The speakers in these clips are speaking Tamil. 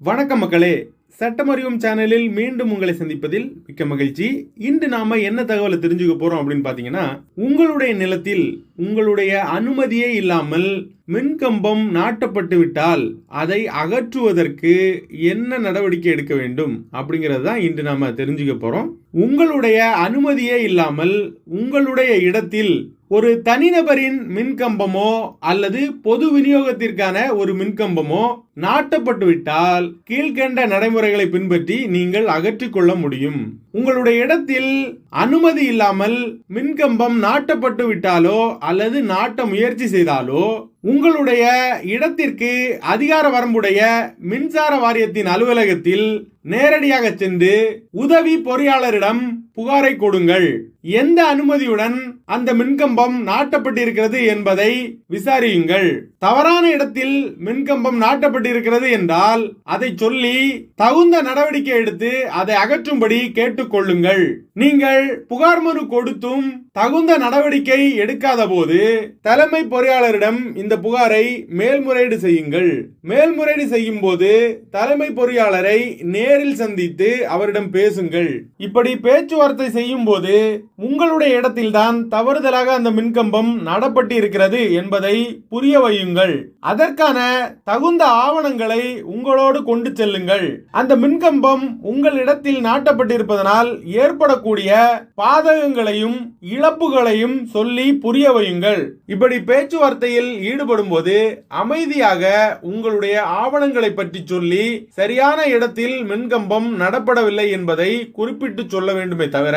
வணக்கம் மக்களே. சட்டமறிவும் சேனலில் மீண்டும் உங்களை சந்திப்பதில் மிக்க மகிழ்ச்சி. இன்று நாம என்ன தகவலை தெரிஞ்சுக்க போறோம் அப்படின்னு பாத்தீங்கன்னா உங்களுடைய நிலத்தில் உங்களுடைய அனுமதியே இல்லாமல் மின்கம்பம் நாட்டப்பட்டு விட்டால் அதை அகற்றுவதற்கு என்ன நடவடிக்கை எடுக்க வேண்டும் அப்படிங்கிறது தான் இன்று நாம் தெரிஞ்சுக்க போகிறோம் உங்களுடைய அனுமதியே இல்லாமல் உங்களுடைய இடத்தில் ஒரு தனிநபரின் மின்கம்பமோ அல்லது பொது விநியோகத்திற்கான ஒரு மின்கம்பமோ நாட்டப்பட்டுவிட்டால் கீழ்கண்ட நடைமுறைகளை பின்பற்றி நீங்கள் அகற்றிக்கொள்ள முடியும். உங்களுடைய இடத்தில் அனுமதி இல்லாமல் மின்கம்பம் நாட்டப்பட்டு விட்டாலோ அல்லது நாட்ட முயற்சி செய்தாலோ உங்களுடைய இடத்திற்கு அதிகார வரம்புடைய மின்சார வாரியத்தின் அலுவலகத்தில் நேரடியாக சென்று உதவி பொறியாளரிடம் புகாரை கொடுங்கள். எந்த அனுமதியுடன் அந்த மின்கம்பம் நாட்டப்பட்டிருக்கிறது என்பதை விசாரியுங்கள். தவறான இடத்தில் மின்கம்பம் நாட்டப்பட்டிருக்கிறது என்றால் அதை சொல்லி தகுந்த நடவடிக்கை எடுத்து அதை அகற்றும்படி கேட்டுக்கொள்ளுங்கள். நீங்கள் புகார் மனு கொடுத்தும் தகுந்த நடவடிக்கை எடுக்காத போது தலைமை பொறியாளரிடம் இந்த புகாரை மேல்முறையீடு செய்யுங்கள். மேல்முறையீடு செய்யும் போது தலைமை பொறியாளரை நேரில் சந்தித்து அவரிடம் பேசுங்கள். இப்படி பேச்சுவார்த்தை செய்யும் போது உங்களுடைய இடத்தில்தான் தவறுதலாக அந்த மின்கம்பம் நடப்பட்டு இருக்கிறது என்பதை புரிய வையுங்கள். அதற்கான தகுந்த ஆவணங்களை உங்களோடு கொண்டு செல்லுங்கள். அந்த மின்கம்பம் உங்கள் இடத்தில் நாட்டப்பட்டிருப்பதனால் ஏற்படக்கூடிய பாதகங்களையும் இழப்புகளையும் சொல்லி புரிய வையுங்கள். இப்படி பேச்சுவார்த்தையில் ஈடுபடும் போது அமைதியாக உங்களுடைய ஆவணங்களை பற்றி சொல்லி சரியான இடத்தில் மின்கம்பம் நடப்படவில்லை என்பதை குறிப்பிட்டு சொல்ல வேண்டுமே தவிர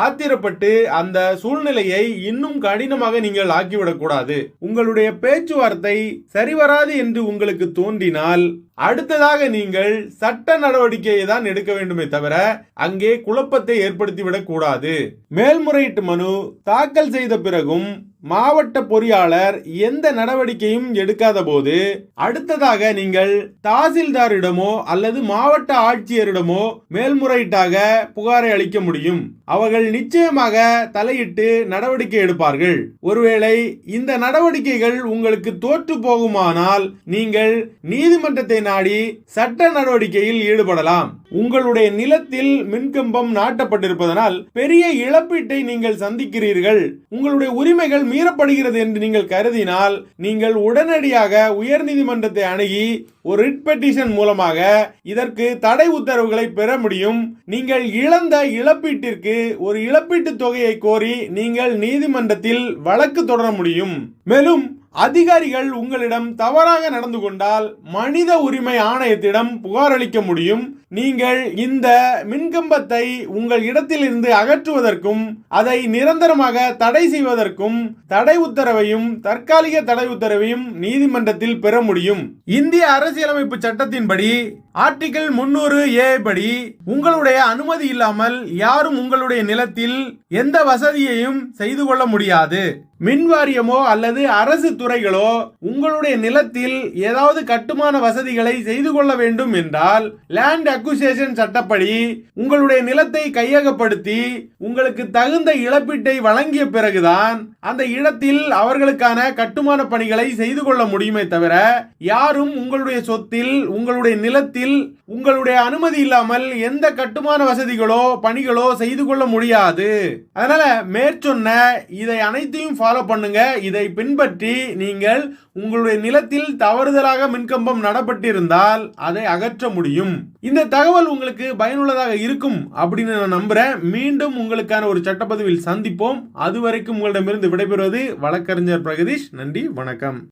ஆத்திரப்பட்டு அந்த சூழ்நிலையை இன்னும் கடினமாக நீங்கள் ஆக்கிவிடக் கூடாது உங்களுடைய பேச்சுவார்த்தை சரிவராது என்று உங்களுக்கு தோன்றினால் அடுத்ததாக நீங்கள் சட்ட நடவடிக்கையை தான் எடுக்க வேண்டுமே தவிர அங்கே குழப்பத்தை ஏற்படுத்திவிடக் கூடாது மேல்முறையீட்டு மனு தாக்கல் செய்த பிறகும் மாவட்ட பொறியாளர் எந்த நடவடிக்கையும் எடுக்காத போது அடுத்ததாக நீங்கள் தாசில்தாரிடமோ அல்லது மாவட்ட ஆட்சியரிடமோ மேல்முறையீட்டாக புகாரை அளிக்க முடியும். அவர்கள் நிச்சயமாக தலையிட்டு நடவடிக்கை எடுப்பார்கள். ஒருவேளை இந்த நடவடிக்கைகள் உங்களுக்கு தோற்று போகுமானால் நீங்கள் நீதிமன்றத்தை நாடி சட்ட நடவடிக்கையில் ஈடுபடலாம். உங்களுடைய நிலத்தில் மின்கம்பம் நாட்டப்பட்டிருப்பதனால் பெரிய இழப்பீட்டை நீங்கள் சந்திக்கிறீர்கள். உங்களுடைய உரிமைகள் மீறப்படுகிறது என்று நீங்கள் கருதினால் நீங்கள் உடனடியாக உயர்நீதிமன்றத்தை அணுகி ஒரு ரிட் பெட்டிஷன் மூலமாக இதற்கு தடை உத்தரவுகளை பெற முடியும். நீங்கள் இழந்த இழப்பீட்டிற்கு ஒரு இழப்பீட்டு தொகையை கோரி நீங்கள் நீதிமன்றத்தில் வழக்கு தொடர முடியும். மேலும் அதிகாரிகள் உங்களிடம் தவறாக நடந்து கொண்டால் மனித உரிமை ஆணையத்திடம் புகார் அளிக்க முடியும். நீங்கள் இந்த மின்கம்பத்தை உங்கள் இடத்திலிருந்து அகற்றுவதற்கும் அதை நிரந்தரமாக தடை செய்வதற்கும் தடை உத்தரவையும் தற்காலிக தடை உத்தரவையும் நீதிமன்றத்தில் பெற முடியும். இந்திய அரசியலமைப்பு சட்டத்தின்படி ஆர்டிகிள் முன்னூறு ஏ படி உங்களுடைய அனுமதி இல்லாமல் யாரும் உங்களுடைய நிலத்தில் எந்த வசதியையும் செய்து கொள்ள முடியாது. மின் வாரியமோ அல்லது அரசு துறைகளோ உங்களுடைய நிலத்தில் ஏதாவது கட்டுமான வசதிகளை செய்து கொள்ள வேண்டும் என்றால் லேண்ட் அக்விசேஷன் சட்டப்படி உங்களுடைய நிலத்தை கையகப்படுத்தி உங்களுக்கு தகுந்த இழப்பீட்டை வழங்கிய பிறகுதான் அந்த இடத்தில் அவர்களுக்கான கட்டுமான பணிகளை செய்து கொள்ள முடியுமே தவிர யாரும் உங்களுடைய சொத்தில் உங்களுடைய நிலத்தில் உங்களுடைய அனுமதி இல்லாமல் எந்த கட்டுமான வசதிகளோ பணிகளோ செய்து கொள்ள முடியாது. அதனால மேற்சொன்ன இதை அனைத்தையும் ஃபாலோ பண்ணுங்க. இதை பின்பற்றி நீங்கள் உங்களுடைய நிலத்தில் தவறுதலாக மின்கம்பம் நடப்பட்டிருந்தால் அதை அகற்ற முடியும். இந்த தகவல் உங்களுக்கு பயனுள்ளதாக இருக்கும் அப்படின்னு நான் நம்புறேன். மீண்டும் உங்களுக்கான ஒரு சட்டப்பதிவில் சந்திப்போம். அதுவரைக்கும் உங்களிடமிருந்து விடைபெறுவது வழக்கறிஞர் பிரகதீஷ். நன்றி வணக்கம்.